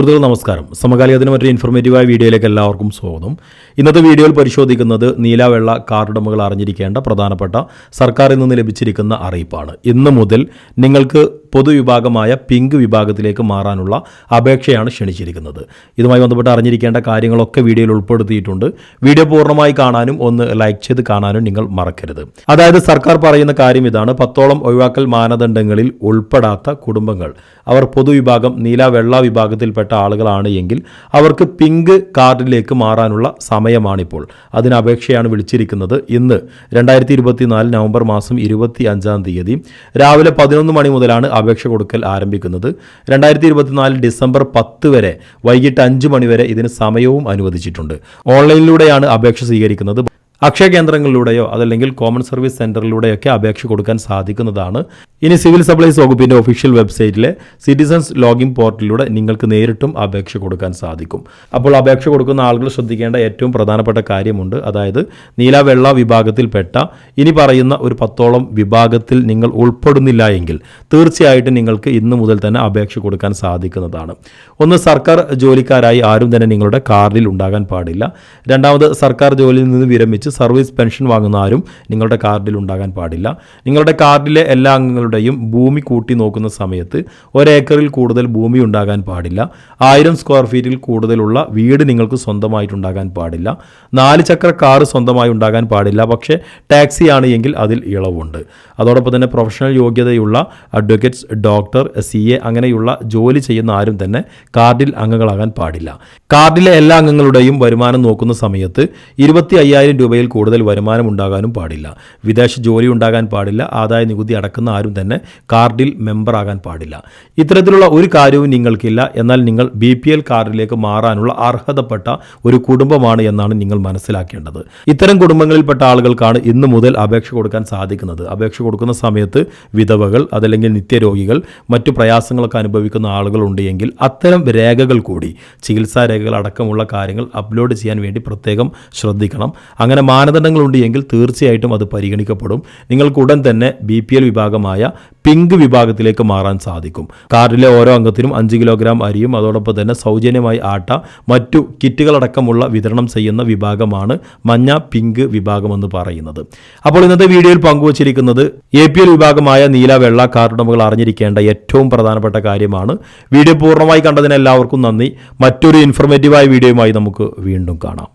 സുഹൃത്തുക്കൾ നമസ്കാരം. സമകാലികത്തിന് മറ്റൊരു ഇൻഫോർമേറ്റീവായ വീഡിയോയിലേക്ക് എല്ലാവർക്കും സ്വാഗതം. ഇന്നത്തെ വീഡിയോയിൽ പരിശോധിക്കുന്നത് നീലാവെള്ള കാർഡുടമകൾ അറിഞ്ഞിരിക്കേണ്ട പ്രധാനപ്പെട്ട സർക്കാരിൽ നിന്ന് ലഭിച്ചിരിക്കുന്ന അറിയിപ്പാണ്. ഇന്ന് മുതൽ നിങ്ങൾക്ക് പൊതുവിഭാഗമായ പിങ്ക് വിഭാഗത്തിലേക്ക് മാറാനുള്ള അപേക്ഷയാണ് ക്ഷണിച്ചിരിക്കുന്നത്. ഇതുമായി ബന്ധപ്പെട്ട് അറിഞ്ഞിരിക്കേണ്ട കാര്യങ്ങളൊക്കെ വീഡിയോയിൽ ഉൾപ്പെടുത്തിയിട്ടുണ്ട്. വീഡിയോ പൂർണമായി കാണാനും ഒന്ന് ലൈക്ക് ചെയ്ത് കാണാനും നിങ്ങൾ മറക്കരുത്. അതായത് സർക്കാർ പറയുന്ന കാര്യം ഇതാണ്. പത്തോളം ഒഴിവാക്കൽ മാനദണ്ഡങ്ങളിൽ ഉൾപ്പെടാത്ത കുടുംബങ്ങൾ. അവർ പൊതുവിഭാഗം നീല വെള്ള വിഭാഗത്തിൽപ്പെട്ട ആളുകളാണ് എങ്കിൽ അവർക്ക് പിങ്ക് കാർഡിലേക്ക് മാറാനുള്ള സമയമാണിപ്പോൾ. അതിന് അപേക്ഷയാണ് വിളിച്ചിരിക്കുന്നത് ഇന്ന്. രണ്ടായിരത്തി ഇരുപത്തിനാല് നവംബർ മാസം ഇരുപത്തി അഞ്ചാം തീയതി രാവിലെ പതിനൊന്ന് മണി മുതലാണ് അപേക്ഷ കൊടുക്കൽ ആരംഭിക്കുന്നത്. രണ്ടായിരത്തി ഇരുപത്തിനാല് ഡിസംബർ പത്ത് വരെ വൈകിട്ട് അഞ്ച് മണിവരെ ഇതിന് സമയവും അനുവദിച്ചിട്ടുണ്ട്. ഓൺലൈനിലൂടെയാണ് അപേക്ഷ സ്വീകരിക്കുന്നത്. അക്ഷയ കേന്ദ്രങ്ങളിലൂടെയോ അതല്ലെങ്കിൽ കോമൺ സർവീസ് സെന്ററിലൂടെയൊക്കെ അപേക്ഷ കൊടുക്കാൻ സാധിക്കുന്നതാണ്. ഇനി സിവിൽ സപ്ലൈസ് വകുപ്പിന്റെ ഒഫീഷ്യൽ വെബ്സൈറ്റിലെ സിറ്റിസൺസ് ലോഗിൻ പോർട്ടലിലൂടെ നിങ്ങൾക്ക് നേരിട്ടും അപേക്ഷ കൊടുക്കാൻ സാധിക്കും. അപ്പോൾ അപേക്ഷ കൊടുക്കുന്ന ആളുകൾ ശ്രദ്ധിക്കേണ്ട ഏറ്റവും പ്രധാനപ്പെട്ട കാര്യമുണ്ട്. അതായത് നീല വെള്ള വിഭാഗത്തിൽപ്പെട്ട ഇനി പറയുന്ന ഒരു പത്തോളം വിഭാഗത്തിൽ നിങ്ങൾ ഉൾപ്പെടുന്നില്ല എങ്കിൽ തീർച്ചയായിട്ടും നിങ്ങൾക്ക് ഇന്ന് മുതൽ തന്നെ അപേക്ഷ കൊടുക്കാൻ സാധിക്കുന്നതാണ്. ഒന്ന് സർക്കാർ ജോലിക്കാരായി ആരും തന്നെ നിങ്ങളുടെ കാർഡിൽ ഉണ്ടാകാൻ പാടില്ല. രണ്ടാമത് സർക്കാർ ജോലിയിൽ നിന്ന് വിരമിച്ച് സർവീസ് പെൻഷൻ വാങ്ങുന്ന ആരും നിങ്ങളുടെ കാർഡിൽ ഉണ്ടാകാൻ പാടില്ല. നിങ്ങളുടെ കാർഡിലെ എല്ലാ അംഗങ്ങളുടെയും ഭൂമി കൂട്ടി നോക്കുന്ന സമയത്ത് ഒരേക്കറിൽ കൂടുതൽ ഭൂമി ഉണ്ടാകാൻ പാടില്ല. ആയിരം സ്ക്വയർ ഫീറ്റിൽ കൂടുതലുള്ള വീട് നിങ്ങൾക്ക് സ്വന്തമായിട്ടുണ്ടാകാൻ പാടില്ല. നാല് ചക്ര കാർ സ്വന്തമായി ഉണ്ടാകാൻ പാടില്ല. പക്ഷേ ടാക്സി ആണ് എങ്കിൽ അതിൽ ഇളവുണ്ട്. അതോടൊപ്പം തന്നെ പ്രൊഫഷണൽ യോഗ്യതയുള്ള അഡ്വക്കേറ്റ്സ് ഡോക്ടർ സി എ അങ്ങനെയുള്ള ജോലി ചെയ്യുന്ന ആരും തന്നെ കാർഡിൽ അംഗങ്ങളാകാൻ പാടില്ല. കാർഡിലെ എല്ലാ അംഗങ്ങളുടെയും വരുമാനം നോക്കുന്ന സമയത്ത് ഇരുപത്തി അയ്യായിരം രൂപയിൽ കൂടുതൽ വരുമാനം ഉണ്ടാകാനും പാടില്ല. വിദേശ ജോലി ഉണ്ടാകാൻ പാടില്ല. ആദായ നികുതി അടക്കുന്ന ആരും തന്നെ കാർഡിൽ മെമ്പർ ആകാൻ പാടില്ല. ഇത്തരത്തിലുള്ള ഒരു കാര്യവും നിങ്ങൾക്കില്ല. എന്നാൽ നിങ്ങൾ ബി പി എൽ കാർഡിലേക്ക് മാറാനുള്ള അർഹതപ്പെട്ട ഒരു കുടുംബമാണ് എന്നാണ് നിങ്ങൾ മനസ്സിലാക്കേണ്ടത്. ഇത്തരം കുടുംബങ്ങളിൽപ്പെട്ട ആളുകൾക്കാണ് ഇന്ന് മുതൽ അപേക്ഷ കൊടുക്കാൻ സാധിക്കുന്നത്. അപേക്ഷ കൊടുക്കുന്ന സമയത്ത് വിധവകൾ അതല്ലെങ്കിൽ നിത്യരോഗികൾ മറ്റു പ്രയാസങ്ങളൊക്കെ അനുഭവിക്കുന്ന ആളുകൾ ഉണ്ടെങ്കിൽ അത്തരം രേഖകൾ കൂടി ചികിത്സാ രേഖകൾ അടക്കമുള്ള കാര്യങ്ങൾ അപ്ലോഡ് ചെയ്യാൻ വേണ്ടി പ്രത്യേകം ശ്രദ്ധിക്കണം. അങ്ങനെ മാനദണ്ഡങ്ങൾ ഉണ്ടെങ്കിൽ തീർച്ചയായിട്ടും അത് പരിഗണിക്കപ്പെടും. നിങ്ങൾക്ക് ഉടൻ തന്നെ ബി പി എൽ വിഭാഗമായ പിങ്ക് വിഭാഗത്തിലേക്ക് മാറാൻ സാധിക്കും. കാർഡിലെ ഓരോ അംഗത്തിനും അഞ്ച് കിലോഗ്രാം അരിയും അതോടൊപ്പം തന്നെ സൗജന്യമായി ആട്ട മറ്റു കിറ്റുകളടക്കമുള്ള വിതരണം ചെയ്യുന്ന വിഭാഗമാണ് മഞ്ഞ പിങ്ക് വിഭാഗമെന്ന് പറയുന്നത്. അപ്പോൾ ഇന്നത്തെ വീഡിയോയിൽ പങ്കുവച്ചിരിക്കുന്നത് എ പി എൽ വിഭാഗമായ നീല വെള്ള കാർഡുടമകൾ അറിഞ്ഞിരിക്കേണ്ട ഏറ്റവും പ്രധാനപ്പെട്ട കാര്യമാണ്. വീഡിയോ പൂർണമായി കണ്ടതിന് എല്ലാവർക്കും നന്ദി. മറ്റൊരു ഇൻഫർമേറ്റീവായ വീഡിയോയുമായി നമുക്ക് വീണ്ടും കാണാം.